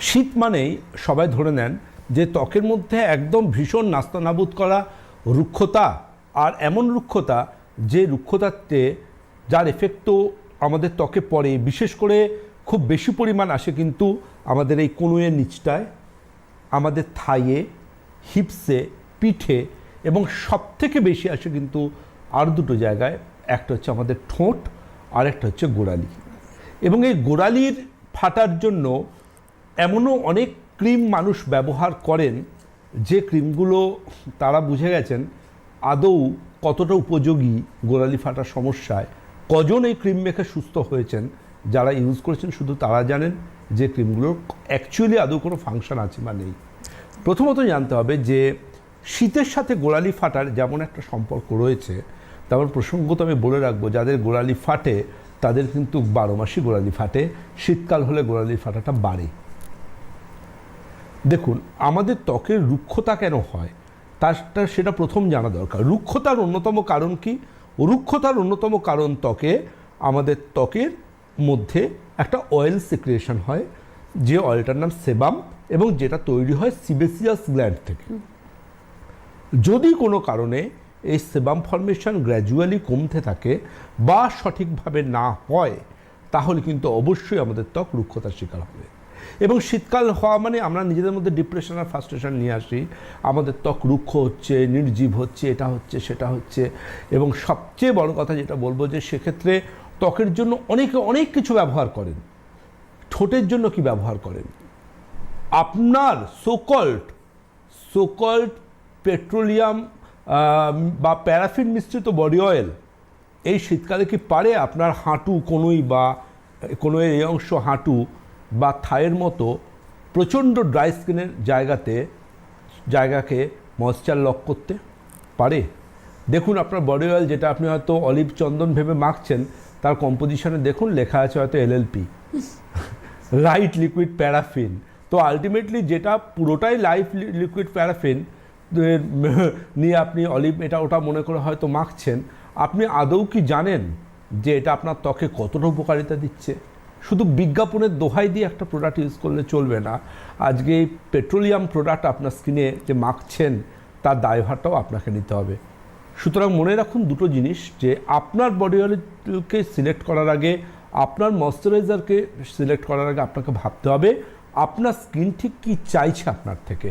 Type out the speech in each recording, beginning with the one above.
শীত মানেই সবাই ধরে নেন যে ত্বকের মধ্যে একদম ভীষণ নাস্তানাবুদ করা রুক্ষতা আর এমন রুক্ষতা যে রুক্ষতাতে যার এফেক্টও আমাদের ত্বকে পড়ে। বিশেষ করে খুব বেশি পরিমাণ আসে কিন্তু আমাদের এই কনুয়ের নিচটায়, আমাদের থাইয়ে, হিপসে, পিঠে এবং সব থেকে বেশি আসে কিন্তু আর দুটো জায়গায়। একটা হচ্ছে আমাদের ঠোঁট আর একটা হচ্ছে গোড়ালি। এবং এই গোড়ালির ফাটার জন্য এমনও অনেক ক্রিম মানুষ ব্যবহার করেন, যে ক্রিমগুলো তারা বুঝে গেছেন আদৌ কতটা উপযোগী গোড়ালি ফাটার সমস্যায়। কজন এই ক্রিম মেখে সুস্থ হয়েছেন, যারা ইউজ করেছেন শুধু তারা জানেন যে ক্রিমগুলোর অ্যাকচুয়ালি আদৌ কোনো ফাংশন আছে বা নেই। প্রথমত জানতে হবে যে শীতের সাথে গোড়ালি ফাটার যেমন একটা সম্পর্ক রয়েছে তেমন প্রসঙ্গত আমি বলে রাখব, যাদের গোড়ালি ফাটে, তাদের কিন্তু বারো মাসই গোড়ালি ফাটে, শীতকাল হলে গোড়ালি ফাটাটা বাড়ে। দেখুন, আমাদের ত্বকের রুক্ষতা কেন হয়? তারটা সেটা প্রথম জানা দরকার। রুক্ষতার অন্যতম কারণ কি? রুক্ষতার অন্যতম কারণ ত্বকে, আমাদের ত্বকের মধ্যে একটা অয়েল সিক্রিয়েশন হয়, যে অয়েলটার নাম সেবাম এবং যেটা তৈরি হয় সিবেসিয়াস গ্ল্যান্ড থেকে। যদি কোনো কারণে এই সেবাম ফর্মেশন গ্র্যাজুয়ালি কমতে থাকে বা সঠিকভাবে না হয়, তাহলে কিন্তু অবশ্যই আমাদের ত্বক রুক্ষতার শিকার হবে। এবং শীতকাল হওয়া মানে আমরা নিজেদের মধ্যে ডিপ্রেশন আর ফ্রাস্ট্রেশন নিয়ে আসি। আমাদের ত্বক রুক্ষ হচ্ছে, নির্জীব হচ্ছে, এটা হচ্ছে, সেটা হচ্ছে। এবং সবচেয়ে বড় কথা যেটা বলব যে সেক্ষেত্রে ত্বকের জন্য অনেকে অনেক কিছু ব্যবহার করেন। ঠোঁটের জন্য কি ব্যবহার করেন? আপনার so called so called petroleum বা প্যারাফিন মিশ্রিত বডি অয়েল এই শীতকালে কি পারে? আপনার হাঁটু কনুই বা কনুয়ের এই অংশ হাঁটু বা থায়ের মতো প্রচণ্ড ড্রাই স্কিনের জায়গাতে, জায়গাকে ময়েশ্চার লক করতে পারে। দেখুন আপনার বডি অয়েল যেটা আপনি হয়তো অলিভ চন্দন ভেবে মাখছেন, তার কম্পোজিশনে দেখুন লেখা আছে হয়তো এলএলপি লাইট লিকুইড প্যারাফিন তো আলটিমেটলি যেটা পুরোটাই লাইফ লিকুইড প্যারাফিন নিয়ে আপনি অলিভ, এটা ওটা মনে করে হয়তো মাখছেন। আপনি আদৌ কি জানেন যে এটা আপনার ত্বকে কতটা উপকারিতা দিচ্ছে? শুধু বিজ্ঞাপনের দোহাই দিয়ে একটা প্রোডাক্ট ইউজ করলে চলবে না। আজকে এই পেট্রোলিয়াম প্রোডাক্ট আপনার স্কিনে যে মাখছেন, তার দায়ভারটাও আপনাকে নিতে হবে। সুতরাং মনে রাখুন দুটো জিনিস, যে আপনার বডি অয়েলকে সিলেক্ট করার আগে আপনার ময়শ্চারাইজারকে সিলেক্ট করার আগে আপনাকে ভাবতে হবে, আপনার স্কিন ঠিক কী চাইছে আপনার থেকে।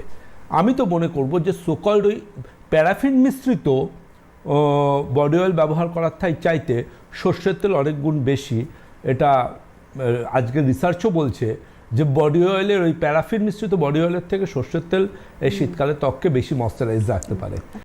আমি তো মনে করব যে সোকল্ড ওই প্যারাফিন মিশ্রিত বডি অয়েল ব্যবহার করার চাইতে সর্ষের তেল অনেক গুণ বেশি। এটা আজকে রিসার্চও বলছে যে বডি অয়েলের ওই প্যারাফিন মিশ্রিত বডি অয়েলের থেকে সর্ষের তেল এই শীতকালে ত্বককে বেশি ময়শ্চারাইজ রাখতে পারে।